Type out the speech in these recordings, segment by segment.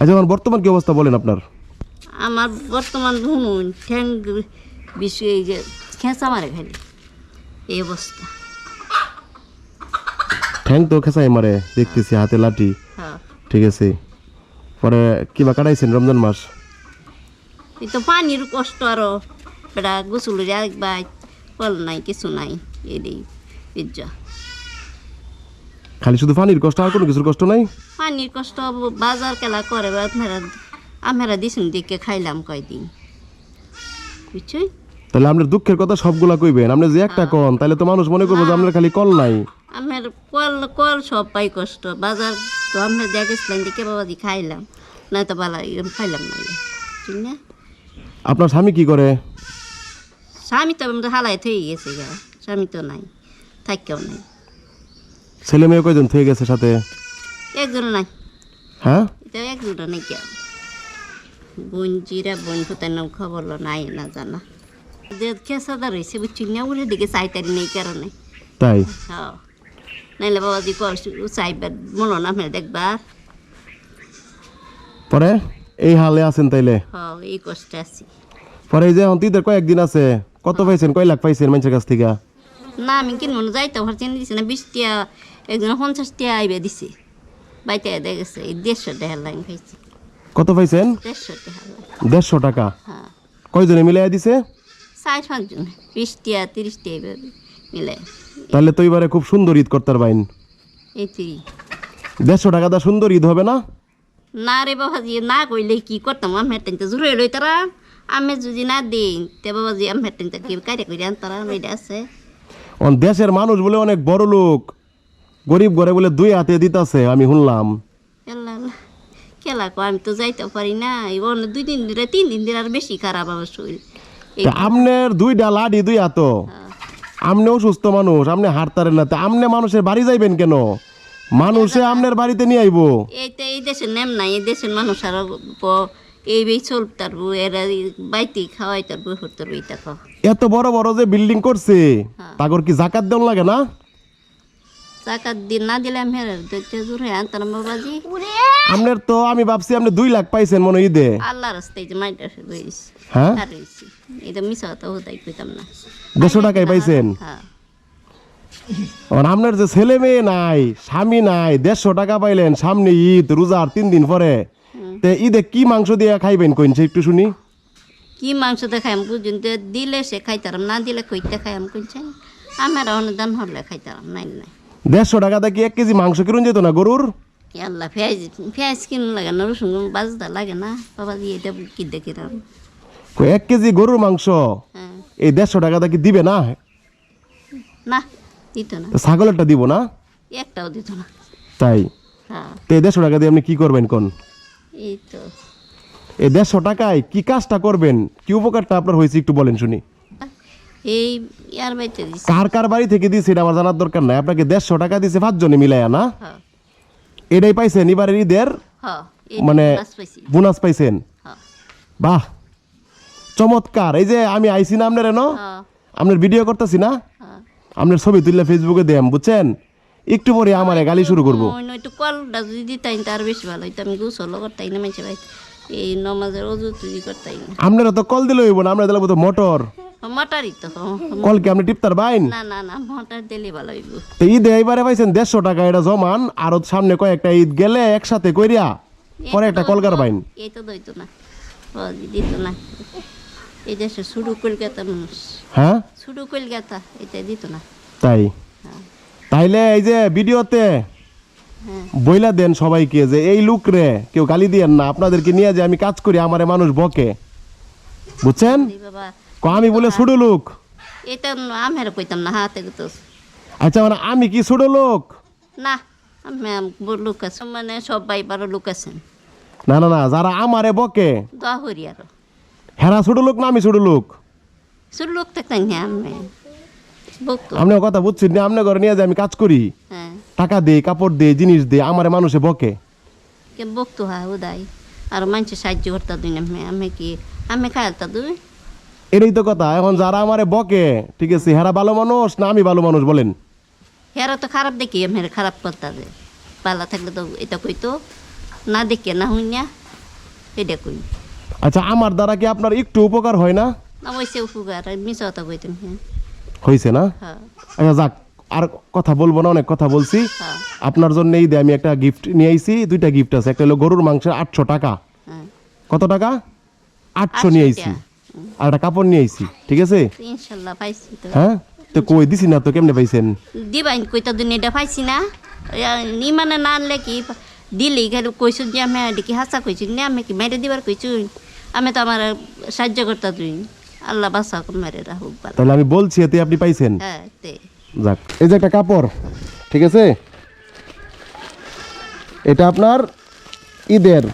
আচ্ছা আমার বর্তমান কি অবস্থা বলেন আপনার? আমার বর্তমান শুনুন ঠ্যাং বেশি এই যে খেঁচা মারে খালি এই অবস্থা। ঠ্যাং তো খেসাই মারে দেখতেছি হাতে লাঠি। হ্যাঁ। ঠিক আছে। পরে কিবা কাটাইছেন রমজান মাস? এই তো পানির কষ্ট আরও বেড়া গোসলের একবার কল নাই কিছু নাই এই পিজ্জা খালি শুধু পানির কষ্ট আর কোনো কিছুর কষ্ট নাই? পানির কষ্ট বাজার কেলা করে আপনারা আমরা দিছুন দিকে খাইলাম কয়দিন। বুঝছই তাহলে আপনার দুঃখের কথা সবগুলা কইবেন। আপনি যে একটা কন তাহলে তো মানুষ মনে করব যে আপনার খালি কল নাই। আমার কল কল সব পাই কষ্ট। বাজার তো আমরা দেখেছিলাম দিকে বাবাজি খাইলাম। না তো বালা খাইলাম না ঠিক না? আপনার স্বামী কি করে? স্বামী তো আমরা হালাই থয়ে গেছে গা। স্বামী তো নাই থাকেও নাই। ছেলে মেয়ে কয়জন থেকে গেছে সাথে? একজন নাই। হ্যাঁ? এটা একজন নাই কেউ। বোন জিরা বোন নাম খবর লো নাই না জানা। যে খেসাদা রয়েছে বুঝছি না উড়ে দিকে চাইতারি নেই কারণে। তাই? হ্যাঁ। নাইলে বাবাজি কর চাইবার মনে না আপনার দেখবার। পরে? এই হালে আছেন তাইলে? হ্যাঁ এই কষ্টে আছি। পরে এই যে অন্তিদের কয়েকদিন আছে কত পাইছেন কয় লাখ পাইছেন মানুষের কাছ থেকে? না আমি কিন মনে যাইতে পারছি না দিছি না বিশ টিয়া একজন পঞ্চাশ টিয়া আইবে দিছি। বাইতে দেখেছে এই দেড়শো টাকা লাইন খাইছি কত পাইছেন? দেড়শো টাকা দেড়শো টাকা। হ্যাঁ। কয়জনে মিলাই দিছে? চার পাঁচজন বিশ টিয়া তিরিশ টিয়া মিলে তাহলে তো এবারে খুব সুন্দর ঈদ করতে পারবেন এই তুই দেড়শো টাকা দা সুন্দর ঈদ হবে না? না রে বাবাজি না কইলে কি করতাম? আমি হেঁটেন তো জুড়ে লই তারা আমি যদি না দিই তে বাবাজি আমি হেঁটেন তো কি করে আন তারা মেয়েটা আছে। দেশের মানুষ বলে অনেক বড় লোক গরিব ঘরে বলে দুই হাতে দিতাছে আমি শুনলাম। খেলা কো আমি তো যাইতে পারি না এবার দুই দিন ধরে তিন দিন ধরে আর বেশি খারাপ আমার শরীর। আমনের দুইটা লাডি দুই হাত আমনে অসুস্থ মানুষ আপনি হারতারেন না। তা আমনে মানুষের বাড়ি যাইবেন কেন? মানুষে আমনের বাড়িতে নিয়ে আইবো। এই তো এই দেশের নেম নাই এই দেশের মানুষ আর এই বেই চল তারবো এরা বাইতে খাওয়াই তারবো হতারবো এটা এত বড় বড় যে বিল্ডিং করছে তাগর কি জাকাত দেওয়া লাগে না? দিন না দিলে আমি হেরার দেখতে জোরে আনতাম বাবাজি। আমনের তো আমি ভাবছি আপনি দুই লাখ পাইছেন মনে ঈদে। রাস্তায় যে মাইটা রয়েছি হ্যাঁ? আর এটা মিশা তো হতাই না। দেড়শো টাকায় পাইছেন? হ্যাঁ। আপনার যে ছেলে মেয়ে নাই স্বামী নাই দেড়শো টাকা পাইলেন সামনে ঈদ রোজার তিন দিন পরে। তে ঈদে কি মাংস দিয়ে খাইবেন কইন সে একটু শুনি। কি মাংস দেখাইম বুঝুন তো দিলে সে খাইতারাম না দিলে কইতে খাইম কইছেন? আমার অনুদান হলে খাইতারাম নাই নাই। দেড়শো টাকা দিয়ে কি এক কেজি মাংস কিনুন যেত না গরুর? আল্লাহ পেঁয়াজ পেঁয়াজ কিন লাগে না রসুন বাজদা লাগে না। বাবা দিয়ে এটা কি এক কেজি গরুর মাংস? হ্যাঁ। এই দেড়শো টাকা দিয়ে কি দিবে না? না দিত না। ছাগলেরটা দিব না? একটাও দিত না। তাই? হ্যাঁ। তো এই দেড়শো টাকা দিয়ে আপনি কি করবেন কোন? এই তো। এই দেড়শো টাকায় কি কাজটা করবেন? কি উপকারটা আপনার হয়েছে একটু বলেন শুনি। এই ইয়ার বাইতে দিছে। কার কার বাড়ি থেকে দিয়েছে এটা আমার জানার দরকার নাই। আপনাকে দেড়শো টাকা দিয়েছে পাঁচজনে মিলাইয়া না? হ্যাঁ। এটাই পাইছেন এবারের ঈদের? হ্যাঁ মানে বোনাস পাইছেন? হ্যাঁ। বাহ চমৎকার। এই যে আমি আইসি না আপনার এনো আপনার ভিডিও করতেছি না? আপনার ছবি তুললে ফেসবুকে দেম বুঝছেন? একটু পরে আমার গালি শুরু করব। একটু কলটা যদি দিতাই তার বেশি ভালো হইতো। আমি গোসলও করতাই না ভাই এই নমাজের অজু তুই করতাই না। আপনারা তো কল দিলে হইব না আমরা দিলে মোটর। মটারই তো। কল কি আপনি টিপতার বাইন? না না না মটার দিলে ভালো হইব। তো ঈদে এইবারে পাইছেন দেড়শো টাকা এটা জমান আর সামনে কয়েকটা ঈদ গেলে একসাথে কইরা পরে একটা কলকার বাইন। এই তো দইতো না দিত না। এই দেশে শুরু কলকাতা মানুষ। হ্যাঁ? শুরু কলকাতা এটা দিত না। তাই? হ্যাঁ। তাইলে এই যে ভিডিওতে হ্যাঁ। বইলা দেন সবাইকে যে এই লুক রে কেউ গালি দিয়েন না। আপনাদেরকে নিয়ে যে আমি কাজ করি আমারে মানুষ বকে। বুঝছেন? বাবা আমি বলে ছোট লোক। এটা আমের কইতাম না হাতে তো আচ্ছা মানে আমি কি ছোট লোক? না আমি লোক আছে মানে সবাই বারো লোক আছেন না না না যারা আমারে বকে। দোয়া করি আরও। হেরা ছোট লোক না আমি ছোট লোক? শুধু লোক থাকতেন হ্যাঁ আমি। আপনি কথা বুঝছেন না আপনি ঘরে নিয়ে যে আমি কাজ করি। হ্যাঁ। টাকা দে কাপড় দে জিনিস দে আমারে মানুষে বকে। কে বকতো হ্যাঁ উদাই। আর মানুষের সাহায্য করতে দিন আমি আমি কি আমি খাইতা দুই? এটাই তো কথা। এখন যারা আমারে বকে ঠিক আছে হেরা ভালো মানুষ না আমি ভালো মানুষ বলেন? হেরা তো খারাপ দেখি আমি খারাপ করতে দে পালা থাকলে তো এটা কইতো না দেখে না হই না এটা কই? আচ্ছা আমার দ্বারা কি আপনার একটু উপকার হয় না? না ওইসে উপকার মিশা কথা কইতেন হ্যাঁ। হয়েছে না? হ্যাঁ। আচ্ছা যাক আর কথা বলব না অনেক কথা বলছি। হ্যাঁ। আপনার জন্য এই আমি একটা গিফট নিয়ে আইছি দুইটা গিফট আছে। একটা হলো গরুর মাংসের আটশো টাকা। কত টাকা? আটশো 800 নিয়ে আইছি। আর একটা কাপড় নিয়ে আইছি ঠিক আছে? তো ইনশাল্লাহ পাইছি তো। হ্যাঁ? তো কই দিছি না তো কেমনে পাইছেন? দিবাইন কইতা দিন এটা পাইছি না। নি মানে না আনলে কি দিলি? খালি কইছো যে আমি দেখি হাসা কইছি? নে আমি কি মেরে দিবার কইছু? আমি তো আমার সাহায্য করতা তুই আল্লাহ বাসা মেরে রাহুক তাহলে আমি বলছি এতে আপনি পাইছেন। হ্যাঁ তে যাক এই যে একটা কাপড় ঠিক আছে? এটা আপনার ঈদের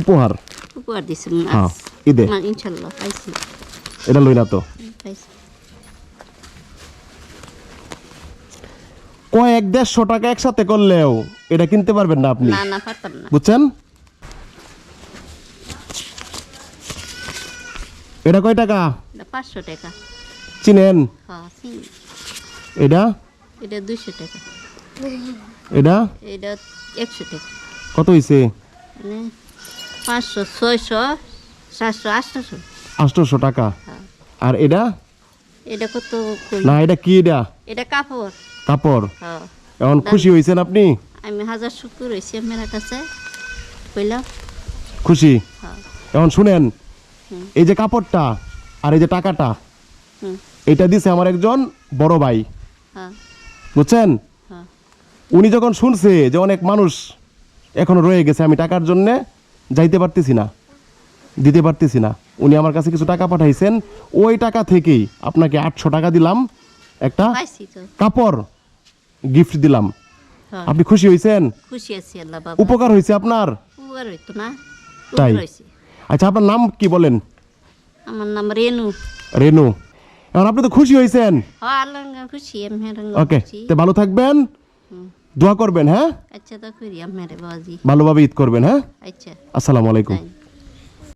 উপহার। উপহার দিছি হ্যাঁ। ঈদে ইনশাল্লাহ পাইছি এটা লই তো পাইছি কয়েক দেড়শো টাকা একসাথে করলেও এটা কিনতে পারবেন না আপনি। না না পারতাম না। বুঝছেন? এটা কয় টাকা? পাঁচশো টাকা। চিনেন? হ্যাঁ এটা? এটা দুশো টাকা। এটা? এটা একশো টাকা। কত হইছে? মানে পাঁচশো ছয়শো সাতশো আটশোশো। আটশোশো টাকা? হ্যাঁ। আর এটা? এটা কত না এটা কি এটা? এটা কাপড়। কাপড়? হ্যাঁ। এখন খুশি হয়েছেন আপনি? আমি হাজার শুক্র রয়েছি আমার কাছে। কইলাম খুশি? হ্যাঁ। এখন শুনেন এই যে কাপড়টা আর এই যে টাকাটা এটা দিছে আমার একজন বড় ভাই। বুঝছেন? উনি যখন শুনছে যে অনেক মানুষ এখনও রয়ে গেছে আমি টাকার জন্য যাইতে পারতেছি না। দিতে পারতেছি না। উনি আমার কাছে কিছু টাকা পাঠাইছেন। ওই টাকা থেকেই আপনাকে আটশো টাকা দিলাম। একটা কাপড় গিফট দিলাম। হ্যাঁ। আপনি খুশি হয়েছেন? উপকার হয়েছে আপনার? তাই? আচ্ছা আপনার নাম কি বলেন? আমার নাম রেনু। রেনু। এখন আপনি তো খুশি হয়েছেন? হ্যাঁ ওকে তো ভালো থাকবেন। দোয়া করবেন হ্যাঁ? আচ্ছা তো করি ভালোভাবে ঈদ করবেন হ্যাঁ? আচ্ছা। আসসালামু আলাইকুম।